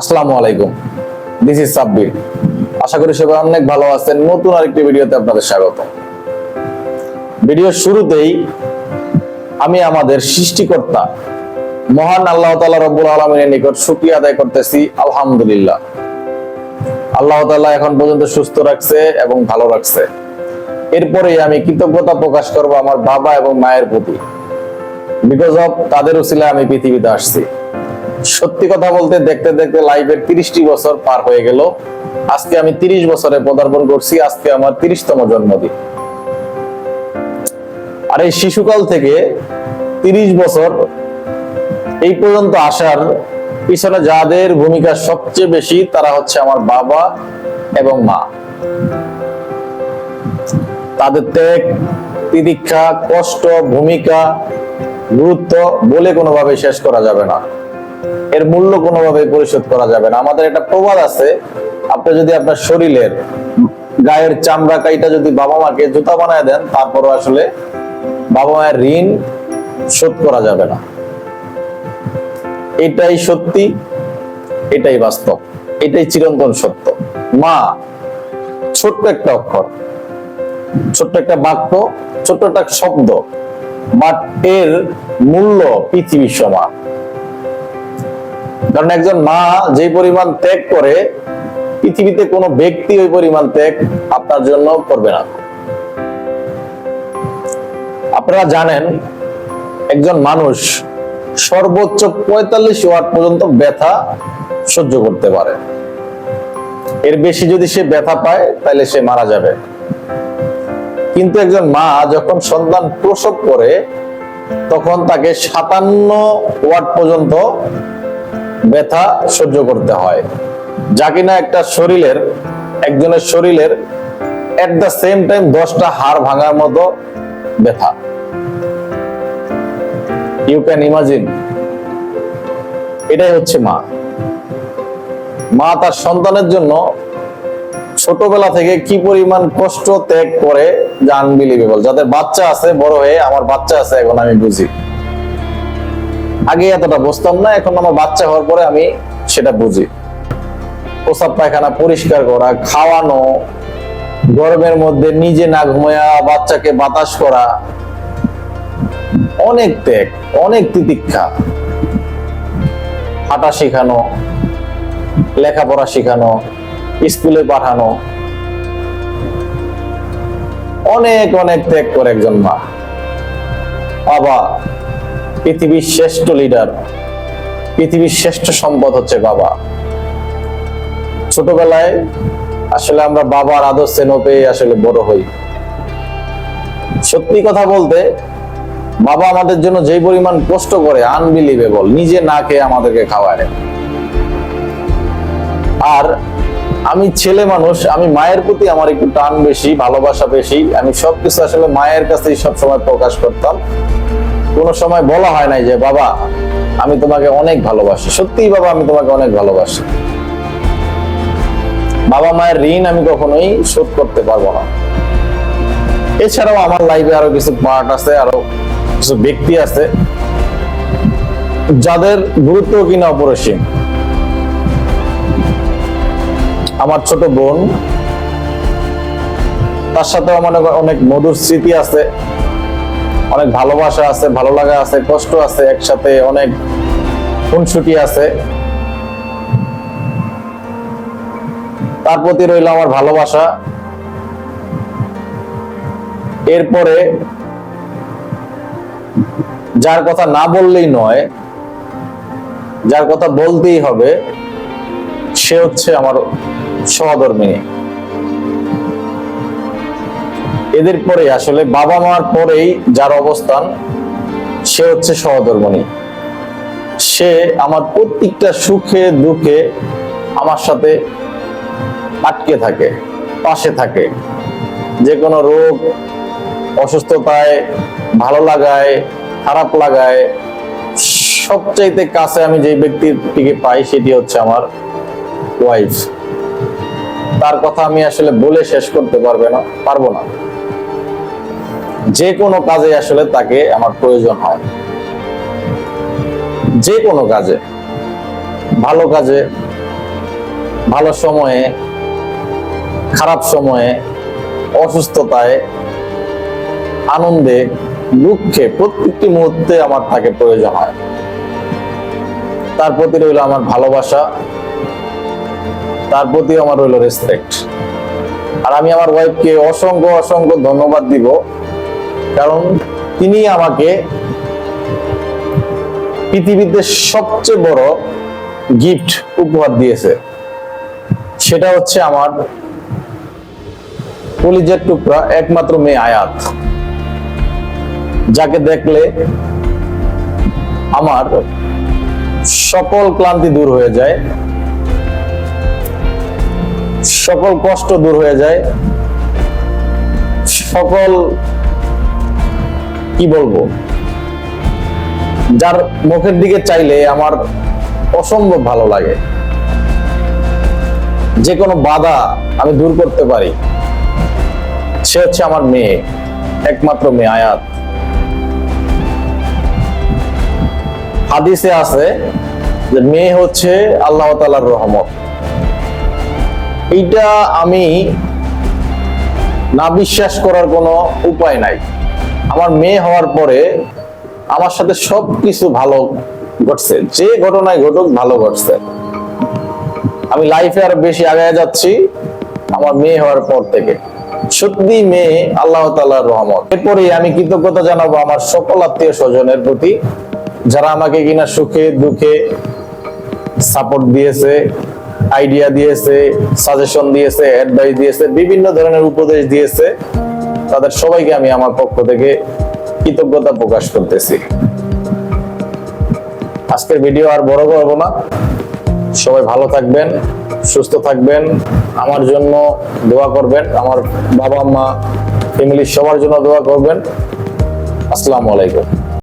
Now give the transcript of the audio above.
আসসালামু আলাইকুম। This is Sabbir আশা করি সবাই অনেক ভালো আছেন। নতুন আরেকটি ভিডিওতে আপনাদের স্বাগত। ভিডিওর শুরুতেই আমি আমাদের সৃষ্টিকর্তা, মহান আল্লাহ তাআলা রব্বুল আলমিনের নিকট শুকরিয়া আদায় করতেছি। আলহামদুলিল্লাহ। আল্লাহ তাআলা এখন পর্যন্ত সুস্থ রাখছে এবং ভালো রাখছে। এরপরে আমি কৃতজ্ঞতা প্রকাশ করব আমার বাবা এবং মায়ের প্রতি। বিকজ অফ তাদের উসিলায় আমি পৃথিবীতে আসছি। সত্যি কথা বলতে দেখতে দেখতে লাইফের তিরিশটি বছর পার হয়ে গেল। আজকে আমি তিরিশ বছরে পদার্পণ করছি, আজকে আমার তিরিশতম জন্মদিন। আর এই শিশুকাল থেকে তিরিশ বছর, এই পর্যন্ত আসার পিছনে যাদের ভূমিকা সবচেয়ে বেশি, তারা হচ্ছে আমার বাবা এবং মা। তাদের ত্যাগ তিদীক্ষা কষ্ট, ভূমিকা, গুরুত্ব বলে কোনোভাবে শেষ করা যাবে না। এর মূল্য কোনোভাবে পরিশোধ করা যাবে না। আমাদের একটা প্রবাদ আছে, আপনি যদি আপনার শরীরের গায়ের চামড়া কাইটা যদি বাবা মাকে জুতা বানায় দেন, তারপরও আসলে বাবা মায়ের ঋণ শোধ করা যাবে না। এটাই সত্যি, এটাই বাস্তব, এটাই চিরন্তন সত্য। মা, ছোট্ট একটা অক্ষর, ছোট্ট একটা বাক্য, ছোট্ট একটা শব্দ বাট এর মূল্য পৃথিবীর সমান। কারণ একজন মা যে পরিমাণ ত্যাগ করে, পৃথিবীতে কোনো ব্যক্তি ওই পরিমাণ ত্যাগ আপনার জন্য করবে না। আপনারা জানেন, একজন মানুষ সর্বোচ্চ পঁয়তাল্লিশ ওয়াট পর্যন্ত ব্যথা সহ্য করতে পারে। এর বেশি যদি সে ব্যথা পায়, তাহলে সে মারা যাবে। কিন্তু একজন মা যখন সন্তান প্রসব করে, তখন তাকে সাতান্ন ওয়াট পর্যন্ত ব্যথা সহ্য করতে হয়। যা কিনা একটা শরীরের, একজনের শরীরের এট দ্য সেম টাইম দশটা হাড় ভাঙার মতো ব্যথা। ইউ ক্যান ইমাজিন এটাই হচ্ছে মা। মা তার সন্তানের জন্য ছোটবেলা থেকে কি পরিমাণ কষ্ট ত্যাগ করে যে আনবিলিভেবল যাদের বাচ্চা আছে, বড় হয়ে আমার বাচ্চা আছে, এখন আমি বুঝি। আগে এতটা বুঝতাম না, এখন আমার বাচ্চা হওয়ার পরে আমি সেটা বুঝি। প্রসাব পায়খানা পরিষ্কার করা, খাওয়ানো, গরমের মধ্যে নিজে না ঘুমায়া বাচ্চাকে বাতাস করা, অনেক ত্যাগ, অনেক তিতিক্ষা। হাঁটা শেখানো, লেখাপড়া শেখানো, স্কুলে পাঠানো। অনেক অনেক ত্যাগ করে একজন মা। বাবা পৃথিবীর শ্রেষ্ঠ লিডার পৃথিবীর শ্রেষ্ঠ সম্পদ হচ্ছে বাবা। ছোটবেলায় আসলে আমরা বাবার আদর স্নেহ পেয়ে আসলে বড় হই। সত্যি কথা বলতে, বাবা আমাদের জন্য যে পরিমাণ কষ্ট করে আনবিলিভেবল নিজে না খেয়ে আমাদেরকে খাওয়ায়। আর আমি ছেলে মানুষ, আমি মায়ের প্রতি আমার একটু টান বেশি, ভালোবাসা বেশি, আমি সবকিছু আসলে মায়ের কাছেই সবসময় প্রকাশ করতাম। কোনো সময় বলা হয় নাই যে, বাবা, আমি তোমাকে অনেক ভালোবাসি। সত্যিই বাবা, আমি তোমাকে অনেক ভালোবাসি। বাবা মায়ের ঋণ আমি কখনোই শোধ করতে পারব না। এছাড়াও আমার লাইফে আরও কিছু পার্ট আছে, আরও কিছু ব্যক্তি আছে, যাদের গুরুত্ব কিনা অপরিসীম। আমার ছোট বোন, তার সাথে আমার অনেক- অনেক মধুর স্মৃতি আছে। অনেক ভালোবাসা আছে, ভালো লাগা আছে, কষ্ট আছে, একসাথে অনেক খুনসুটি আছে। তার প্রতি রইল আমার ভালোবাসা। এরপরে যার কথা না বললেই নয়, যার কথা বলতেই হবে, সে হচ্ছে আমার সহধর্মিনী। এদের পরে, আসলে বাবা মার পরেই যার অবস্থান, সে হচ্ছে সহধর্মণী। সে আমার প্রত্যেকটা সুখে, দুঃখে আমার সাথে আটকে থাকে, পাশে থাকে। যে কোনো রোগ, অসুস্থতায় ভালো লাগায়, খারাপ লাগায়, সবচাইতে কাছে আমি যে ব্যক্তিটিকে পাই, সেটি হচ্ছে আমার ওয়াইফ তার কথা আমি আসলে বলে শেষ করতে পারবে না, পারব না। যে কোনো কাজে আসলে তাকে আমার প্রয়োজন হয়। যে কোনো কাজে। ভালো কাজে, ভালো সময়ে, খারাপ সময়ে, অসুস্থতায়, আনন্দে, দুঃখে প্রত্যেকটি মুহূর্তে আমার তাকে প্রয়োজন হয়। তার প্রতি রইল আমার ভালোবাসা। তার প্রতি আমার রইল রেসপেক্ট আর আমি আমার ওয়াইফকে অসংখ্য অসংখ্য ধন্যবাদ দিব। কারণ তিনি আমাকে পৃথিবীতে সবচেয়ে বড় গিফট উপহার দিয়েছে। সেটা হচ্ছে আমার কলিজের টুকরা একমাত্র মেয়ে আয়াত, যাকে দেখলে আমার সকল ক্লান্তি দূর হয়ে যায়, সকল কষ্ট দূর হয়ে যায়, সকল কি বলব? যার মুখের দিকে চাইলে আমার অসম্ভব ভালো লাগে। যে কোনো বাধা আমি দূর করতে পারি। সে হচ্ছে আমার মেয়ে, একমাত্র মেয়ে আয়াত। হাদিসে আছে যে মেয়ে হচ্ছে আল্লাহ তালার রহমত। এইটা আমি না বিশ্বাস করার কোনো উপায় নাই। আমার মেয়ে হওয়ার পরে আমার সাথে সবকিছু ভালো ঘটছে। যে ঘটনায় ঘটুক, ভালো ঘটছে। আমি লাইফে আরও বেশি আগায় যাচ্ছি আমার মেয়ে হওয়ার পর থেকে। সত্যি মেয়ে আল্লাহ তালার রহমত। এরপরে আমি কৃতজ্ঞতা জানাব আমার সকল আত্মীয় স্বজনের প্রতি, যারা আমাকে কিনা সুখে, দুঃখে সাপোর্ট দিয়েছে আইডিয়া দিয়েছে সাজেশন দিয়েছে অ্যাডভাইস দিয়েছে, বিভিন্ন ধরনের উপদেশ দিয়েছে। তাদের সবাইকে আমি আমার পক্ষ থেকে কৃতজ্ঞতা প্রকাশ করতেছি। আজকের ভিডিও আর বড় করব না। সবাই ভালো থাকবেন, সুস্থ থাকবেন, আমার জন্য দোয়া করবেন, আমার বাবা মা ফ্যামিলির সবার জন্য দোয়া করবেন। আসসালামু আলাইকুম।